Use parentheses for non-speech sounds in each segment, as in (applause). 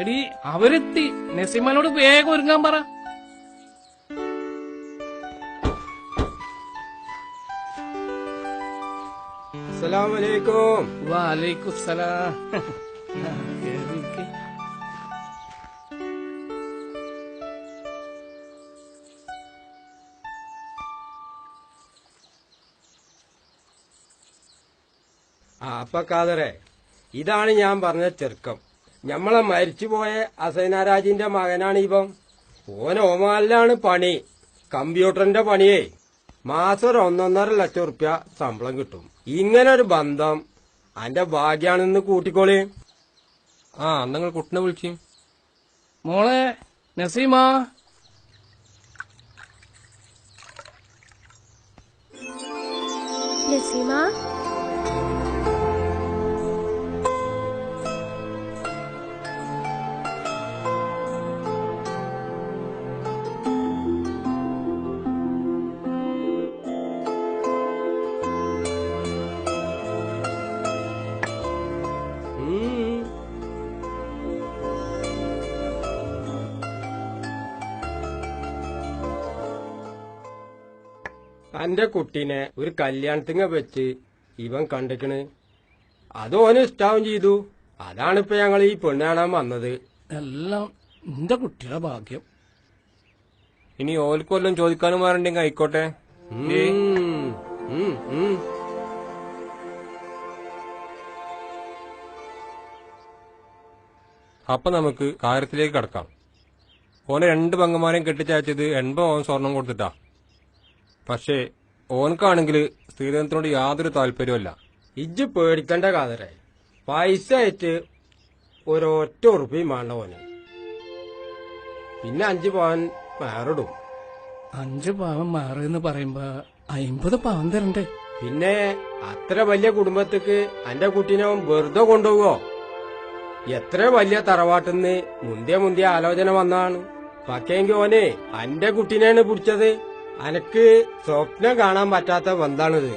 എടി അവരെത്തി. നെസിമനോട് വേഗം ഒരുങ്ങാൻ പറ. ആ അപ്പൊ കാതറെ ഇതാണ് ഞാൻ പറഞ്ഞ ചെറുക്കം. ഞമ്മളെ മരിച്ചുപോയ അസൈനാരാജിന്റെ മകനാണ് ഇപ്പം ഓൻ ഓമാലിലാണ് പണി. കമ്പ്യൂട്ടറിന്റെ പണിയേ. മാസം ഒരു ഒന്നൊന്നര ലക്ഷം റുപ്യ ശമ്പളം കിട്ടും. ഇങ്ങനെ ഒരു ബന്ധം അന്റെ ഭാഗ്യാണെന്ന് കൂട്ടിക്കോളി. ആ നിങ്ങൾ കുട്ടിനെ വിളിച്ചു. മോളെ നസീമ. നസീമ? അന്റെ കുട്ടീനെ ഒരു കല്യാണത്തിങ്ങ വെച്ച് ഇവൻ കണ്ടിക്കണ്. അത് ഓന് ഇഷ്ടാവും ചെയ്തു. അതാണിപ്പോ ഞങ്ങൾ ഈ പെണ്ണ് കാണാൻ വന്നത്. എല്ലാം എന്റെ കുട്ടിയുടെ ഭാഗ്യം. ഇനി ഓൽക്കൊല്ലം ചോദിക്കാനും മാറണ്ടെങ്കിൽ ആയിക്കോട്ടെ. അപ്പൊ നമുക്ക് കാര്യത്തിലേക്ക് കടക്കാം. ഓനെ രണ്ട് പങ്കുമാരെയും കെട്ടിച്ചയച്ചത് എൺപത് ഓൻ സ്വർണം കൊടുത്തിട്ടാ. പക്ഷേ ഓനക്കാണെങ്കിൽ സ്ത്രീധനത്തിനോട് യാതൊരു താല്പര്യമല്ല ഇജ്ജ് പേടിക്കണ്ട കാതരായി പൈസ ആയിട്ട് ഒരൊറ്റ ഉറുപ്പിയും വേണ്ട ഓന്. പിന്നെ അഞ്ചു പവൻ മാറിടും. അഞ്ച് പാവം മാറിയെന്ന് പറയുമ്പോ അയിമ്പത് പവൻ തരണ്ടേ? പിന്നെ അത്ര വലിയ കുടുംബത്തേക്ക് അന്റെ കുട്ടീനെ അവൻ വെറുതെ കൊണ്ടുപോകോ എത്ര വലിയ തറവാട്ടിന്ന് മുന്തിയ മുന്തിയ ആലോചന വന്നാണ് പക്ഷേങ്കി ഓനെ അന്റെ കുട്ടീനെയാണ് പിടിച്ചത്. അനക്ക് സ്വപ്നം കാണാൻ പറ്റാത്ത ബന്ധാണിത്.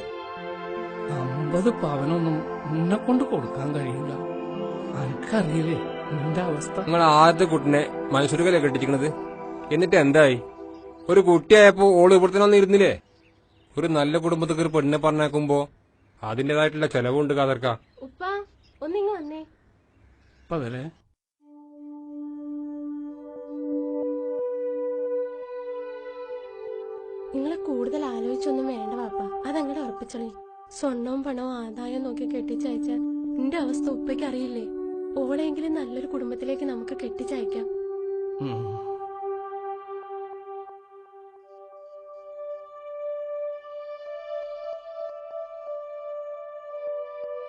അമ്പത് പവനൊന്നും എന്നെ കൊണ്ട് കൊടുക്കാൻ കഴിയില്ല. അനക്കറിയില്ലേ നിന്റെ അവസ്ഥ? നിങ്ങൾ ആദ്യത്തെ കുട്ടിനെ മനുഷ്യർക്കല്ലേ കെട്ടിച്ചിക്കണത് എന്നിട്ട് എന്തായി? ഒരു കുട്ടിയായപ്പോ ഓൾ ഇവിടുത്തെ വന്ന് ഇരുന്നില്ലേ? ഒരു നല്ല കുടുംബത്തേക്ക് ഒരു പെണ്ണിനെ പറഞ്ഞേക്കുമ്പോ അതിന്റേതായിട്ടുള്ള ചെലവുണ്ട് കാതർക്ക. ഉപ്പ ഒന്നിങ്ങ് വന്നേ. ഇപ്പൊ നിങ്ങൾ കൂടുതൽ ആലോചിച്ചൊന്നും വേണ്ട വാപ്പ. അതങ്ങടെ ഉറപ്പിച്ചോളി. സ്വർണവും പണവും ആദായം നോക്കി കെട്ടിച്ചയച്ച നിന്റെ അവസ്ഥ ഉപ്പയ്ക്ക് അറിയില്ലേ? ഓളെങ്കിലും നല്ലൊരു കുടുംബത്തിലേക്ക് നമുക്ക് കെട്ടിച്ചയക്കാം.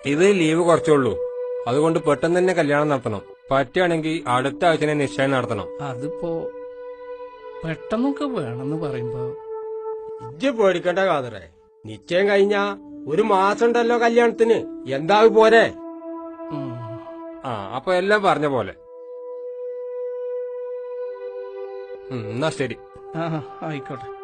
ഇത് ലീവ് കുറച്ചുള്ളൂ അതുകൊണ്ട് പെട്ടെന്ന് തന്നെ കല്യാണം നടത്തണം. പറ്റുകയാണെങ്കിൽ അടുത്ത ആഴ്ച തന്നെ നിശ്ചയം നടത്തണം. അതിപ്പോ പെട്ടെന്നൊക്കെ വേണമെന്ന് പറയുമ്പോ ഇജ്ജ് പേടിക്കണ്ട കാതറെ. നിശ്ചയം കഴിഞ്ഞാ ഒരു മാസം ഉണ്ടല്ലോ കല്യാണത്തിന്. എന്താ പോരെ? ആ അപ്പൊ എല്ലാം പറഞ്ഞ പോലെ. എന്നാ ശരി. ആയിക്കോട്ടെ.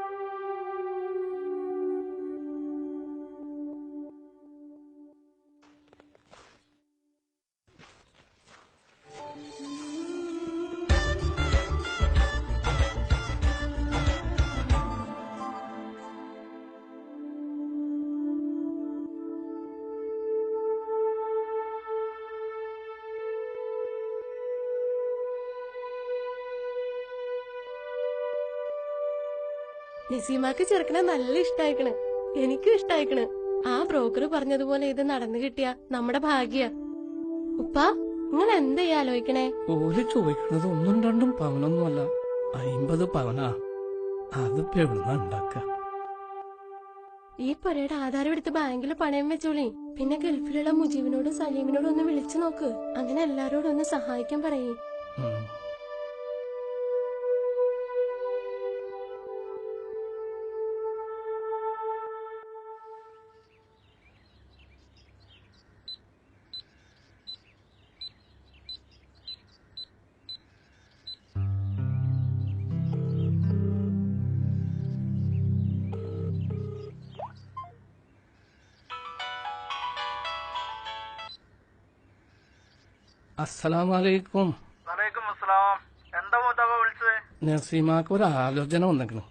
നസീമാക്ക് ചെറുക്കനെ നല്ല ഇഷ്ടായിക്കണ്. എനിക്കും ഇഷ്ടായിക്കണ്. ആ ബ്രോക്കർ പറഞ്ഞതുപോലെ ഇത് നടന്നു കിട്ടിയ നമ്മുടെ ഭാഗ്യ. ഉപ്പ നിങ്ങൾ എന്താ ഈ ആലോചിക്കണേ? ഓൽ ചോദിക്കുന്നത് ഒന്നും രണ്ടും പവനൊന്നുമല്ല. അയിമ്പത് പവനാ. അതിപ്പോ എവിടുന്ന ഉണ്ടാക്ക? ഈ പുരയുടെ ആധാരം എടുത്ത് ബാങ്കിൽ പണയം വെച്ചോളി. പിന്നെ ഗൾഫിലുള്ള മുജീവിനോടും സലീമിനോടും ഒന്ന് വിളിച്ചു നോക്ക്. അങ്ങനെ എല്ലാരോടും ഒന്ന് സഹായിക്കാൻ പറയേ. വലൈക്കും അസ്സലാം വിളിച്ചത്? നസീമാക്ക് ഒരു ആലോചന വന്നേക്കണ്.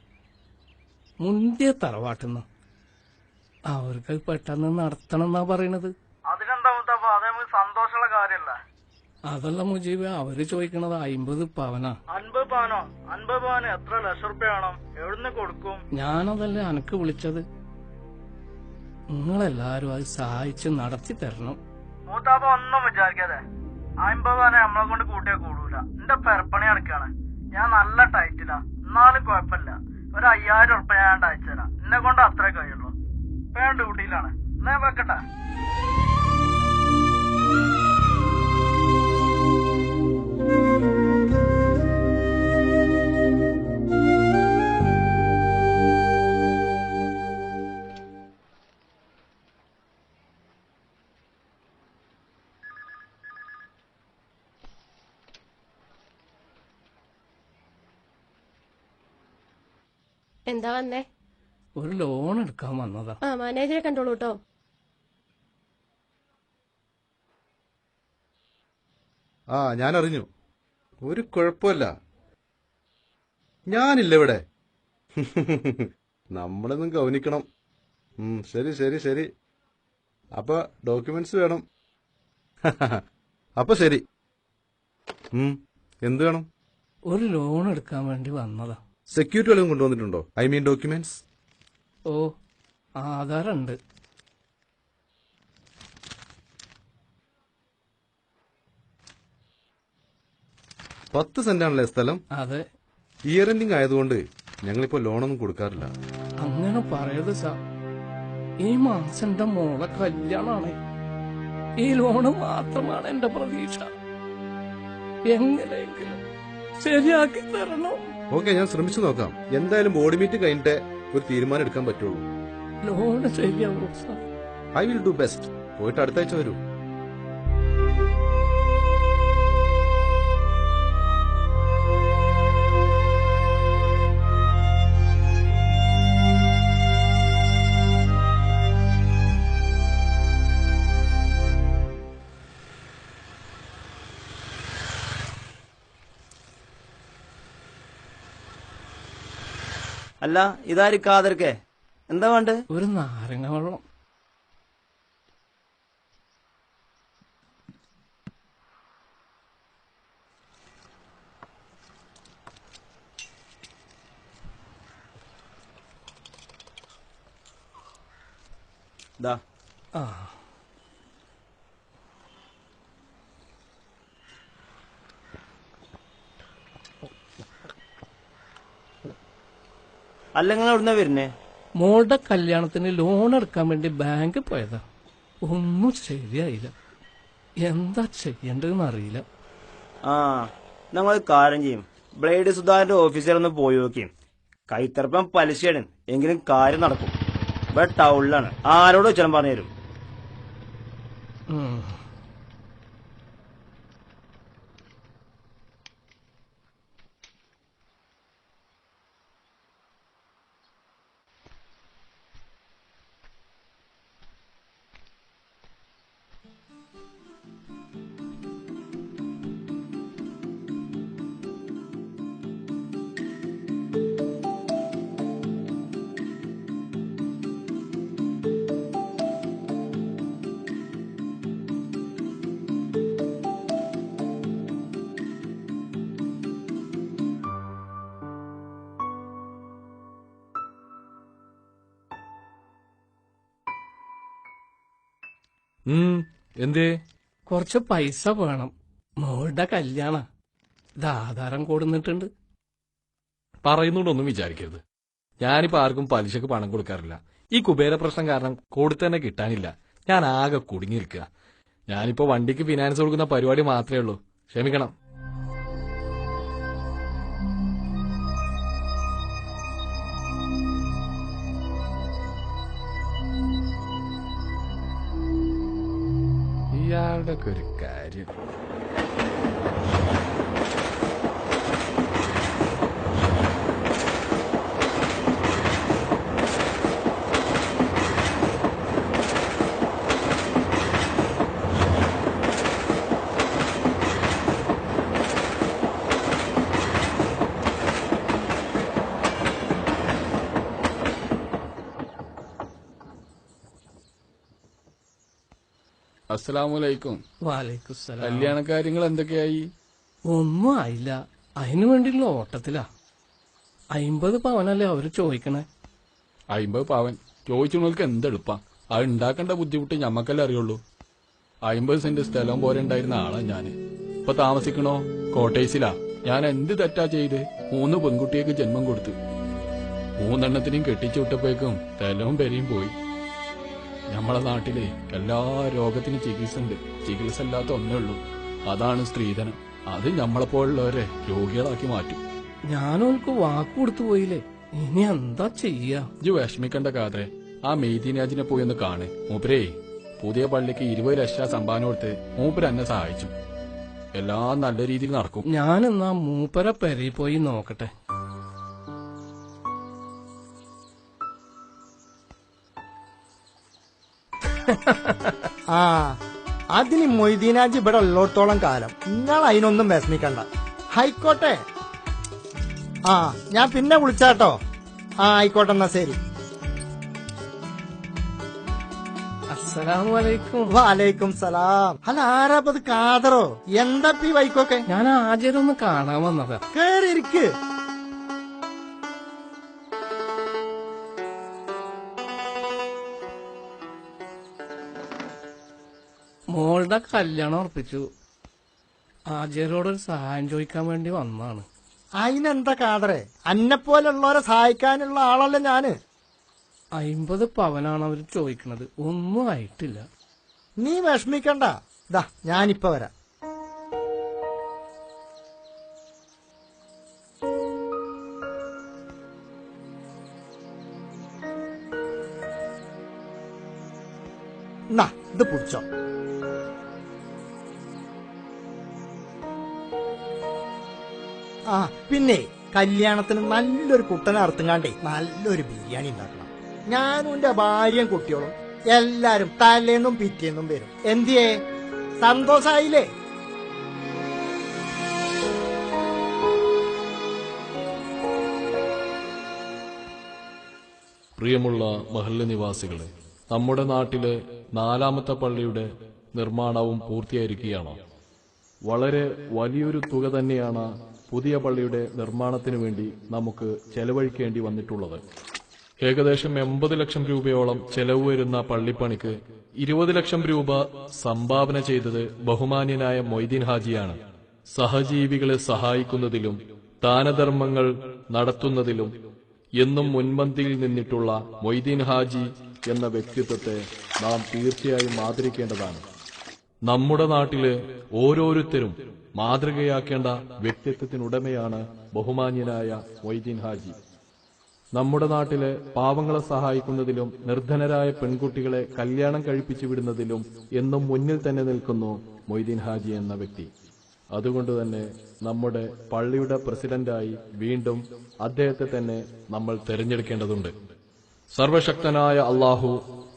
മുന്തിയ തറവാട്ടുന്ന. അവർക്ക് പെട്ടെന്ന് നടത്തണം എന്നാ പറയണത്. സന്തോഷമുള്ള കാര്യല്ല അതല്ല മുജീബ് അവർ ചോദിക്കണത് അമ്പത് പവനാ. അൻപത് പവനോ? അൻപത് പവന് എത്ര ലക്ഷം റുപ്യാണോ എവിടുന്ന് കൊടുക്കും? ഞാനതല്ലേ അനക്ക് വിളിച്ചത്? നിങ്ങളെല്ലാരും അത് സഹായിച്ച് നടത്തി തരണം. മൂത്താപ്പ ഒന്നും വിചാരിക്കാതെ. പവനെ നമ്മളെ കൊണ്ട് കൂട്ടിയാ കൂടൂല. എന്റെ പെരപ്പണി നടക്കാണ്. ഞാൻ നല്ല ടൈറ്റിലാ എന്നാലും കുഴപ്പമില്ല. ഒരു അയ്യായിരം ഉറുപ്പ ഞാൻ അയച്ചുതരാം എന്നെ കൊണ്ട് അത്രേ കഴിയുള്ളൂ. ഇപ്പൊ ഞാൻ ഡ്യൂട്ടിയിലാണ് എന്നാ വെക്കട്ടെ? എന്താ വന്നേ? ഒരു ലോൺ എടുക്കാൻ വന്നതാ. ആ മാനേജറെ കണ്ടോളൂ കേട്ടോ ആ ഞാൻ അറിഞ്ഞു ഒരു കുഴപ്പമില്ല. ഞാനില്ല ഇവിടെ. നമ്മളൊന്നും ഗൗനിക്കണം. ഉം, ശരി ശരി ശരി. അപ്പൊ ഡോക്യുമെന്റ്സ് വേണം. അപ്പൊ ശരി. ഉം, എന്ത് വേണം? ഒരു ലോൺ എടുക്കാൻ വേണ്ടി വന്നതാ. സെക്യൂരിറ്റി വല്ലതും കൊണ്ടുവന്നിട്ടുണ്ടോ? I mean documents? ഓ ആധാറുണ്ട്. പത്ത് സെന്റാണല്ലേ സ്ഥലം? അതെ. ഇയർ എൻഡിങ് ആയതുകൊണ്ട് ഞങ്ങളിപ്പോ ലോണൊന്നും കൊടുക്കാറില്ല. അങ്ങനെ പറയത് സാർ. ഈ മാസം എന്റെ മോളെ കല്യാണാണ്. ഈ ലോണ് മാത്രമാണ് എന്റെ പ്രതീക്ഷ. എങ്ങനെയെങ്കിലും ശരിയാക്കി തരണം. ഓക്കെ ഞാൻ ശ്രമിച്ചു നോക്കാം. എന്തായാലും ബോഡി മീറ്റ് കഴിഞ്ഞിട്ട് ഒരു തീരുമാനം എടുക്കാൻ പറ്റുള്ളൂ. ലോണ് ശരിയാവും sir. I will do best പോയിട്ട് അടുത്ത ആഴ്ച വരൂ. അല്ല ഇതാര് കാതർക്കെ എന്താ വേണ്ടത് ഒരു നാരങ്ങ വെള്ളം. ദാ. ആ. അല്ല നിങ്ങൾ എവിടുന്ന വരുന്നേ? മോളുടെ കല്യാണത്തിന് ലോൺ എടുക്കാൻ വേണ്ടി ബാങ്കിൽ പോയതാ. ഒന്നും ശരിയായില്ല. എന്താ ചെയ്യേണ്ടതെന്ന് അറിയില്ല. ആ ഞങ്ങൾ കാര്യം ചെയ്യും. ബ്ലേഡ് സുധാകരന്റെ ഓഫീസിൽ ഒന്ന് പോയി നോക്കിയും. കൈത്തറപ്പം പലിശയാണ്. എങ്കിലും കാര്യം നടക്കും. ഇവിടെ ടൗണിലാണ് ആരോട് വെച്ചാലും പറഞ്ഞുതരും. എന്തേ? കുറച്ച് പൈസ വേണം. മോളുടെ കല്യാണ. ഇത് ആധാരം കൊടുന്നിട്ടുണ്ട് പറയുന്നുണ്ടൊന്നും വിചാരിക്കരുത്. ഞാനിപ്പോ ആർക്കും പലിശക്ക് പണം കൊടുക്കാറില്ല. ഈ കുബേര പ്രശ്നം കാരണം കൊടുത്തന്നെ കിട്ടാനില്ല. ഞാൻ ആകെ കുടുങ്ങിയിരിക്കുക ഞാനിപ്പോ വണ്ടിക്ക് ഫിനാൻസ് കൊടുക്കുന്ന പരിപാടി മാത്രമേ ഉള്ളൂ. ക്ഷമിക്കണം. Secretário. അസ്സലാമലൈക്കും കല്യാണ കാര്യങ്ങൾ എന്തൊക്കെയായി ഒന്നും ആയില്ല അതിനു വേണ്ടിയുള്ള ഓട്ടത്തിലാ. അയിമ്പത് പവനല്ലേ അവർ ചോദിക്കണേ? അയിമ്പത് പവൻ. ചോദിച്ചവർക്ക് എന്തെളുപ്പാ? അത് ഉണ്ടാക്കേണ്ട ബുദ്ധിമുട്ട് ഞമ്മക്കല്ലേ അറിയുള്ളൂ. അയിമ്പത് സെന്റ് സ്ഥലം പോലെ ഉണ്ടായിരുന്ന ആളാ ഞാൻ. ഇപ്പൊ താമസിക്കണോ? കോട്ടേഴ്സിലാ. ഞാൻ എന്ത് തെറ്റാ ചെയ്ത്? മൂന്ന് പെൺകുട്ടിയൊക്കെ ജന്മം കൊടുത്തു. മൂന്നെണ്ണത്തിനെയും കെട്ടിച്ചു വിട്ടപ്പോഴേക്കും സ്ഥലവും പെരയും പോയി. നമ്മളെ നാട്ടിലെ എല്ലാ രോഗത്തിനും ചികിത്സ ഉണ്ട് ചികിത്സ ഇല്ലാത്ത ഒന്നേ ഉള്ളൂ. അതാണ് സ്ത്രീധനം. അത് നമ്മളെപ്പോലുള്ളവരെ രോഗികളാക്കി മാറ്റും. ഞാനോൾക്ക് വാക്ക് കൊടുത്തു പോയില്ലേ? ഇനി എന്താ ചെയ്യാ? ഇജ് വിഷമിക്കണ്ട കാതെ ആ മെയ്തീനാജിനെ പോയി ഒന്ന് കാണ്. മൂപ്പരേ പുതിയ പള്ളിക്ക് ഇരുപത് ലക്ഷം സംഭാവന കൊടുത്ത് മൂപ്പര് എന്നെ സഹായിച്ചു. എല്ലാം നല്ല രീതിയിൽ നടക്കും. ഞാനെന്നാ മൂപ്പര പെരയിൽ പോയി നോക്കട്ടെ. ആ അതിന് മൊയ്തീനാജി ഇവിടെ ഉള്ളിടത്തോളം കാലം. നിങ്ങൾ അതിനൊന്നും വിഷമിക്കണ്ട. ആയിക്കോട്ടെ. ആ ഞാൻ പിന്നെ വിളിച്ചാട്ടോ. ആ ആയിക്കോട്ടെ എന്നാ ശരി. വാലൈക്കും സലാം. അല്ല ആരാപ്പത് കാതറോ? എന്താ പി വൈക്കോക്കെ? ഞാൻ ആചരൊന്ന് കാണാൻ വന്നതാ. കേറിയിരിക്ക്. മോളുടെ കല്യാണം ഉറപ്പിച്ചു. ആചാര്യോടൊരു സഹായം ചോദിക്കാൻ വേണ്ടി വന്നാണ് അതിനെന്താ കാതറേ? അന്നെ പോലുള്ളവരെ സഹായിക്കാനുള്ള ആളല്ല ഞാൻ. അയിമ്പത് പവനാണ് അവർ ചോദിക്കണത്. ഒന്നും ആയിട്ടില്ല. നീ വിഷമിക്കണ്ട. ദാ ഞാനിപ്പോ വരാം. ഇത് പിടിച്ചോ ആ പിന്നെ കല്യാണത്തിന് നല്ലൊരു കുട്ടനെ അറുത്തുങ്ങാണ്ടേ നല്ലൊരു ബിരിയാണി ഉണ്ടാക്കണം. ഞാനും എന്റെ ഭാര്യയും കുട്ടികളും എല്ലാരും തലേന്നും പിറ്റേന്നും വരും. എന്തിയേ? സന്തോഷായില്ലേ? പ്രിയമുള്ള മഹല്ല് നിവാസികളെ നമ്മുടെ നാട്ടിലെ നാലാമത്തെ പള്ളിയുടെ നിർമ്മാണവും പൂർത്തിയായിരിക്കുകയാണ്. വളരെ വലിയൊരു തുക തന്നെയാണ് പുതിയ പള്ളിയുടെ നിർമ്മാണത്തിന് വേണ്ടി നമുക്ക് ചെലവഴിക്കേണ്ടി വന്നിട്ടുള്ളത്. ഏകദേശം എൺപത് ലക്ഷം രൂപയോളം ചെലവ് വരുന്ന പള്ളിപ്പണിക്ക് ഇരുപത് ലക്ഷം രൂപ സംഭാവന ചെയ്തത് ബഹുമാന്യനായ മൊയ്തീൻ ഹാജിയാണ്. സഹജീവികളെ സഹായിക്കുന്നതിലും ദാനധർമ്മങ്ങൾ നടത്തുന്നതിലും എന്നും മുൻപന്തിയിൽ നിന്നിട്ടുള്ള മൊയ്തീൻ ഹാജി എന്ന വ്യക്തിത്വത്തെ നാം തീർച്ചയായും ആദരിക്കേണ്ടതാണ്. നമ്മുടെ നാട്ടിലെ ഓരോരുത്തരും മാതൃകയാക്കേണ്ട വ്യക്തിത്വത്തിനുടമയാണ് ബഹുമാന്യനായ മൊയ്തീൻ ഹാജി. നമ്മുടെ നാട്ടിലെ പാവങ്ങളെ സഹായിക്കുന്നതിലും നിർധനരായ പെൺകുട്ടികളെ കല്യാണം കഴിപ്പിച്ചു വിടുന്നതിലും എന്നും മുന്നിൽ തന്നെ നിൽക്കുന്നു മൊയ്തീൻ ഹാജി എന്ന വ്യക്തി. അതുകൊണ്ട് തന്നെ നമ്മുടെ പള്ളിയുടെ പ്രസിഡന്റായി വീണ്ടും അദ്ദേഹത്തെ തന്നെ നമ്മൾ തെരഞ്ഞെടുക്കേണ്ടതുണ്ട്. സർവശക്തനായ അള്ളാഹു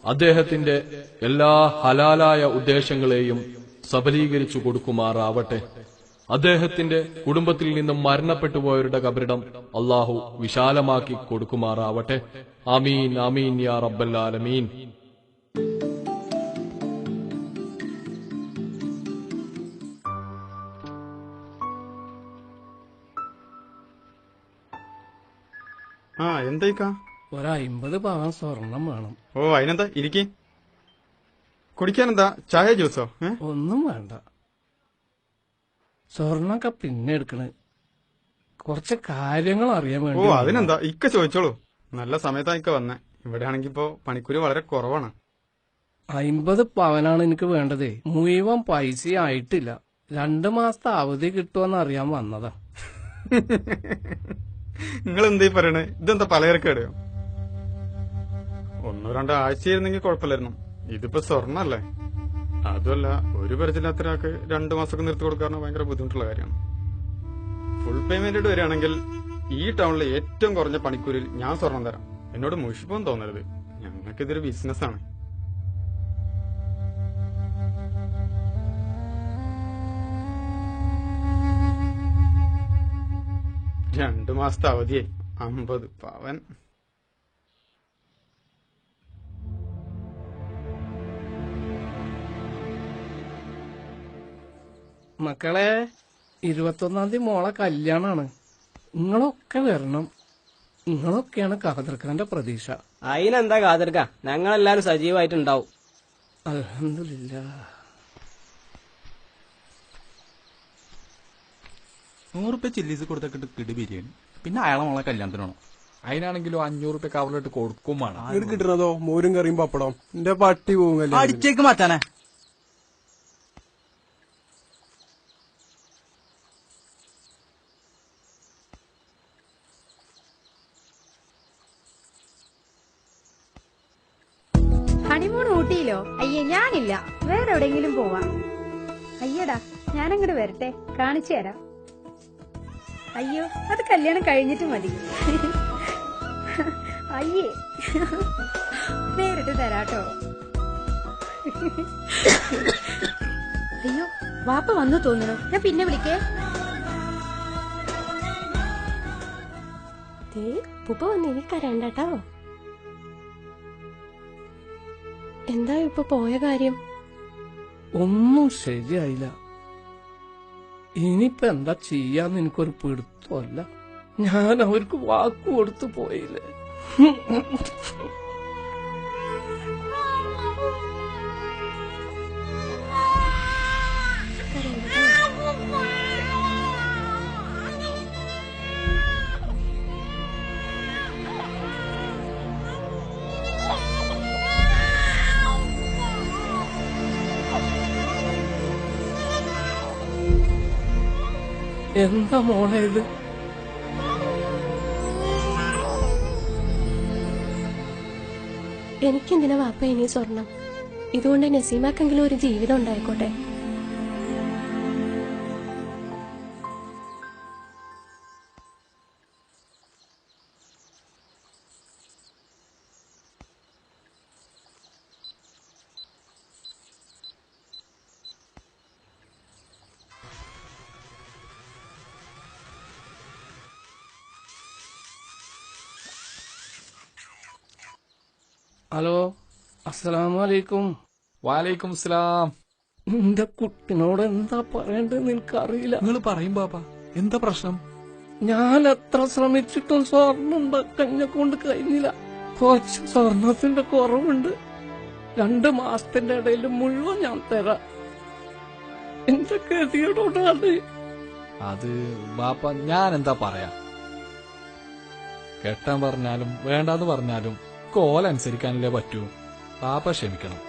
അദ്ദേഹത്തിന്റെ എല്ലാ ഹലാലായ ഉദ്ദേശങ്ങളെയും സബലീകരിച്ചു കൊടുക്കുമാറാവട്ടെ. അദ്ദേഹത്തിന്റെ കുടുംബത്തിൽ നിന്നും മരണപ്പെട്ടുപോയവരുടെ കബറിടം അള്ളാഹു വിശാലമാക്കി കൊടുക്കുമാറാവട്ടെ. ആമീൻ ആമീൻ യാ റബ്ബല്ലാലമീൻ ആ എന്തായിക്കാ? ഒരു അയിമ്പത് പവൻ സ്വർണം വേണം. ഓ അതിനെന്താ? ഇരിക്കി. കുടിക്കാനെന്താ? ചായ ജ്യൂസോ? ഒന്നും വേണ്ട. സ്വർണൊക്കെ പിന്നെ എടുക്കണ്. കുറച്ച് കാര്യങ്ങൾ അറിയാൻ വേണ്ടി ഓ അതിനെന്താ? ഇക്ക ചോദിച്ചോളൂ. നല്ല സമയത്താ ഇക്ക വന്നേ. ഇവിടെ ആണെങ്കി ഇപ്പോ പണിക്കൂലി വളരെ കുറവാണ്. അയിമ്പത് പവനാണ് എനിക്ക് വേണ്ടതേ. മുഴുവൻ പൈസ ആയിട്ടില്ല. രണ്ടു മാസത്തെ അവധി കിട്ടുമെന്ന് അറിയാൻ വന്നതാ. (laughs) നിങ്ങൾ എന്തേ പറയണേ? ഇതെന്താ പലചരക്കേടയോ ഒന്നോ രണ്ടോ ആഴ്ചയായിരുന്നെങ്കിൽ കുഴപ്പമില്ലായിരുന്നു. ഇതിപ്പോ സ്വർണല്ലേ? അതുമല്ല ഒരു പരിചയമില്ലാത്ത ഒരാൾക്ക് രണ്ടു മാസമൊക്കെ നിർത്തി കൊടുക്കാറുണ്ട് ഭയങ്കര ബുദ്ധിമുട്ടുള്ള കാര്യമാണ്. ഫുൾ പേയ്മെന്റ് വരികയാണെങ്കിൽ ഈ ടൗണിലെ ഏറ്റവും കുറഞ്ഞ പണിക്കൂലിൽ ഞാൻ സ്വർണം തരാം. എന്നോട് മുഷിപ്പം തോന്നരുത്. ഞങ്ങൾക്ക് ഇതൊരു ബിസിനസ്സാണ് രണ്ടു മാസത്തെ അവധിയായി. അമ്പത് പവൻ. മക്കളെ ഇരുപത്തൊന്നാം തീയതി മോളെ കല്യാണാണ്. നിങ്ങളൊക്കെ വരണം. നിങ്ങളൊക്കെയാണ് കാതർക്കാന്റെ പ്രതീക്ഷ. അതിനെന്താ കാതിർക്ക ഞങ്ങളെല്ലാരും സജീവമായിട്ടുണ്ടാവും അലഹമില്ല നൂറുപ്യ ചില്ലീസ് കൊടുത്തിട്ട് കിടി ബിരിയാണി. പിന്നെ അയാളെ മോളെ കല്യാണത്തിനാണോ. അതിനാണെങ്കിലും അഞ്ഞൂറ് റുപ്യ കവറിലിട്ട് കൊടുക്കും വേണം. കിട്ടണതോ? മോരും കറിയും പപ്പടം എന്റെ പട്ടി പോകും അടിച്ചേക്ക് മാറ്റാനെ. കാണിച്ചു തരാം അയ്യോ അത് കല്യാണം കഴിഞ്ഞിട്ട് മതി. അയ്യേ. നേരിട്ട് തരാട്ടോ. അയ്യോ വാപ്പ വന്നു തോന്നുന്നു. ഞാൻ പിന്നെ വിളിക്കേ. ദേ ഉപ്പ വന്ന് എനിക്ക് കരണ്ടട്ടോ എന്താ ഇപ്പൊ പോയ കാര്യം? ഒന്നും ശരിയായില്ല. ഇനിയിപ്പോ എന്താ ചെയ്യാന്ന് എനിക്കൊരു പിടുത്തമല്ല. ഞാൻ അവർക്ക് വാക്ക് കൊടുത്തു പോയില്ലേ? എന്താ മോളെ ഇത്? എനിക്കെന്തിനാ വാപ്പ ഇനി സ്വർണം? ഇതുകൊണ്ട് നസീമാക്കെങ്കിലും ഒരു ജീവിതം ഉണ്ടായിക്കോട്ടെ. ഹലോ അസ്സലാമു അലൈക്കും വാലൈക്കും സ്ലാം നിന്റെ കുട്ടിനോട് എന്താ പറയണ്ടെന്ന് എനിക്കറിയില്ല നിങ്ങൾ പറയും ബാബ എന്താ പ്രശ്നം? ഞാൻ എത്ര ശ്രമിച്ചിട്ടും സ്വർണം ഉണ്ടാക്കാൻ കൊണ്ട് കഴിഞ്ഞില്ല. കുറച്ച് സ്വർണത്തിന്റെ കുറവുണ്ട്. രണ്ട് മാസത്തിന്റെ ഇടയിൽ മുഴുവൻ ഞാൻ തരാം. എന്റെ ഗതിയോടാണ് അത്. ബാപ്പ ഞാൻ എന്താ പറയാ? കെട്ടാൻ പറഞ്ഞാലും വേണ്ടാന്ന് പറഞ്ഞാലും കോലനുസരിക്കാനല്ലേ പറ്റൂ. പാപ്പ ക്ഷമിക്കണം.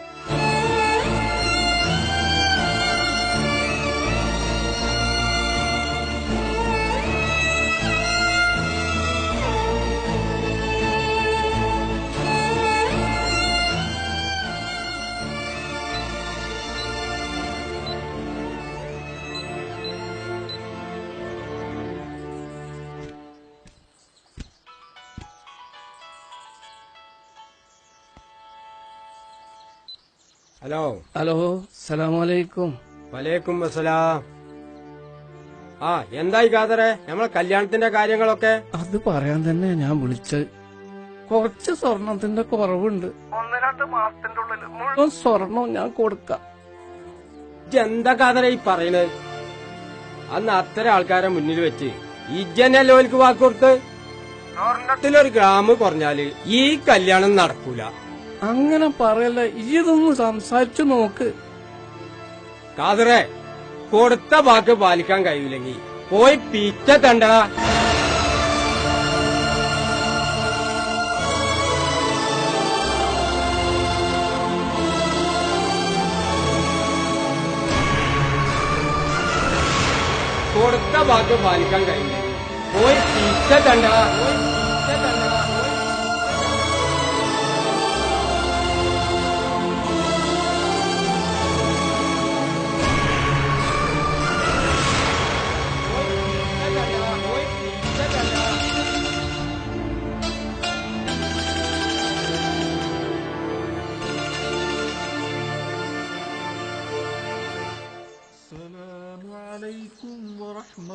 ഹലോ. ഹലോ സലാമലൈക്കും. അലൈക്കും വലൈക്കും അസലാം ആ എന്തായി കാതറെ നമ്മളെ കല്യാണത്തിന്റെ കാര്യങ്ങളൊക്കെ? അത് പറയാൻ തന്നെ ഞാൻ വിളിച്ചത് കുറച്ച് സ്വർണത്തിന്റെ കുറവുണ്ട്. ഒന്ന് രണ്ട് മാസത്തിന്റെ ഉള്ളിൽ മുഴുവൻ സ്വർണം ഞാൻ കൊടുക്കാം. എന്താ കാതറെ ഈ പറയണത് അന്ന് അത്തരം ആൾക്കാരെ മുന്നിൽ വെച്ച് ഇജ്ജനല്ലേ ഓൽക്ക് വാക്ക് കൊടുത്ത് സ്വർണത്തിലൊരു ഗ്രാമ് കുറഞ്ഞാൽ ഈ കല്യാണം നടക്കൂല. അങ്ങനെ പറയല്ല. ഇതൊന്നും സംസാരിച്ചു നോക്ക്. കാതറേ കൊടുത്ത വാക്ക് പാലിക്കാൻ കഴിയില്ലെങ്കിൽ പോയി പിറ്റ തണ്ടടാ. കൊടുത്ത വാക്ക് പാലിക്കാൻ തണ്ട പോയി പിറ്റ തണ്ടടാ.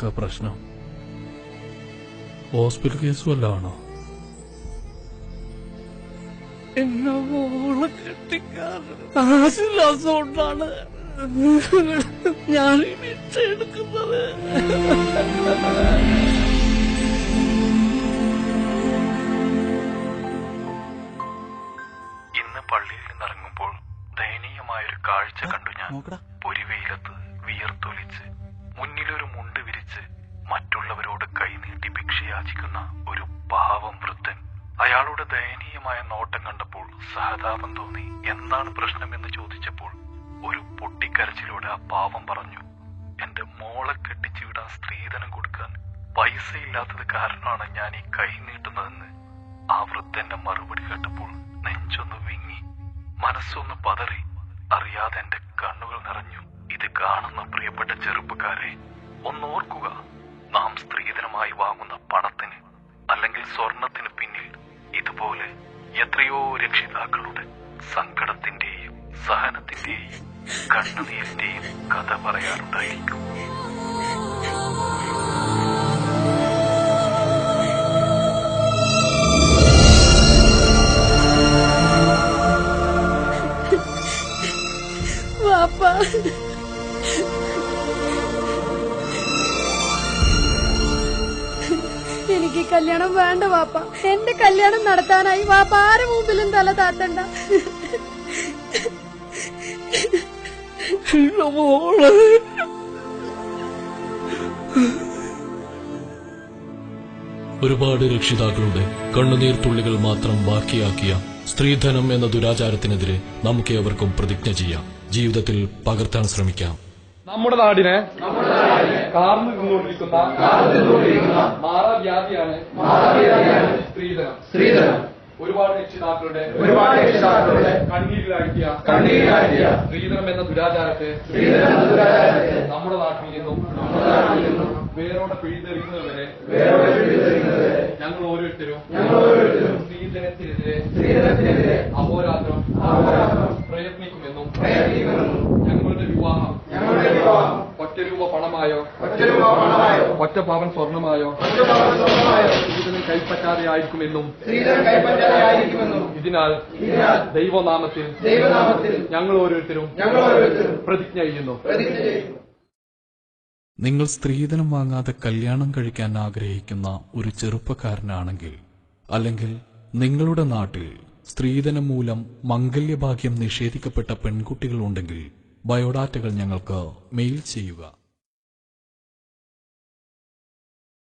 എന്തൊക്കെ പ്രശ്നം. ഹോസ്പിറ്റൽ കേസ് വല്ലതും ആണോ എന്നെ മോളെ ഞാൻ എടുക്കുന്നത്. പ്രശ്നമെന്ന് ചോദിച്ചപ്പോൾ ഒരു പൊട്ടിക്കരച്ചിലൂടെ ആ പാവം പറഞ്ഞു എന്റെ മോളെ കെട്ടിച്ചു വിടാൻ സ്ത്രീധനം കൊടുക്കാൻ പൈസ ഇല്ലാത്തത് കാരണമാണ് ഞാൻ ഈ കൈ നീട്ടുന്നതെന്ന്. ആ വൃദ്ധന്റെ മറുപടി കേട്ടപ്പോൾ നെഞ്ചൊന്ന് വിങ്ങി. മനസ്സൊന്ന് പതറി. അറിയാതെ എന്റെ കണ്ണുകൾ നിറഞ്ഞു. ഇത് കാണുന്ന പ്രിയപ്പെട്ട ചെറുപ്പക്കാരെ ഒന്നോർക്കുക നാം സ്ത്രീധനമായി വാങ്ങുന്ന പണത്തിന് അല്ലെങ്കിൽ സ്വർണത്തിന് പിന്നിൽ ഇതുപോലെ എത്രയോ രക്ഷിതാക്കളുടെ സങ്കടത്തിന്റെയും സഹനത്തിന്റെയും കണ്ണുനീരിന്റെയും കഥ പറയാറുണ്ടായിരിക്കും. എനിക്ക് കല്യാണം വേണ്ട വാപ്പ. എന്റെ കല്യാണം നടത്താനായി വാപ്പ ആരും മുമ്പിലും തല താത്തണ്ട എന്റെ മോളെ ഒരുപാട് രക്ഷിതാക്കളുടെ കണ്ണുനീർ തുള്ളികൾ മാത്രം ബാക്കിയാക്കിയ സ്ത്രീധനം എന്ന ദുരാചാരത്തിനെതിരെ നമുക്ക് ഏവർക്കും പ്രതിജ്ഞ ചെയ്യാം. ജീവിതത്തിൽ പകർത്താൻ ശ്രമിക്കാം. നമ്മുടെ നാടിനെ കാർന്നു നിന്നുകൊണ്ടിരിക്കുന്ന മാറാവ്യാധിയാണ് സ്ത്രീധനം. സ്ത്രീധനം. ഒരുപാട് രക്ഷിതാക്കളുടെ ഒരുപാട് രക്ഷിതാക്കളുടെ കണ്ണീരിലാക്കിയ കണ്ണീരിലാക്കിയ സ്ത്രീധനം എന്ന ദുരാചാരത്തെ നമ്മുടെ നാട്ടിൽ നിന്നും നമ്മുടെ നാട്ടിൽ നിന്നും വേരോടെ പിഴുതെറിയുന്നത് വരെ ഞങ്ങൾ ഓരോരുത്തരും സ്ത്രീധനത്തിനെതിരെ അഹോരാത്രം പ്രയത്നിക്കുമെന്നും ഞങ്ങളുടെ വിവാഹം രൂപ പണമായോ? ഒറ്റ പാവൻ സ്വർണമായോ? സ്ത്രീധനം കൈപ്പറ്റാതെ ആയിരിക്കുമെന്നും. ഇതിനാൽ ദൈവനാമത്തിൽ ദൈവനാമത്തിൽ ഞങ്ങൾ ഓരോരുത്തരും ഞങ്ങൾ ഓരോരുത്തരും പ്രതിജ്ഞ ചെയ്യുന്നു. പ്രതിജ്ഞ ചെയ്യുന്നു. നിങ്ങൾ സ്ത്രീധനം വാങ്ങാതെ കല്യാണം കഴിക്കാൻ ആഗ്രഹിക്കുന്ന ഒരു ചെറുപ്പക്കാരനാണെങ്കിൽ അല്ലെങ്കിൽ നിങ്ങളുടെ നാട്ടിൽ സ്ത്രീധനം മൂലം മംഗല്യഭാഗ്യം നിഷേധിക്കപ്പെട്ട പെൺകുട്ടികളുണ്ടെങ്കിൽ ബയോഡാറ്റകൾ ഞങ്ങൾക്ക് മെയിൽ ചെയ്യുക.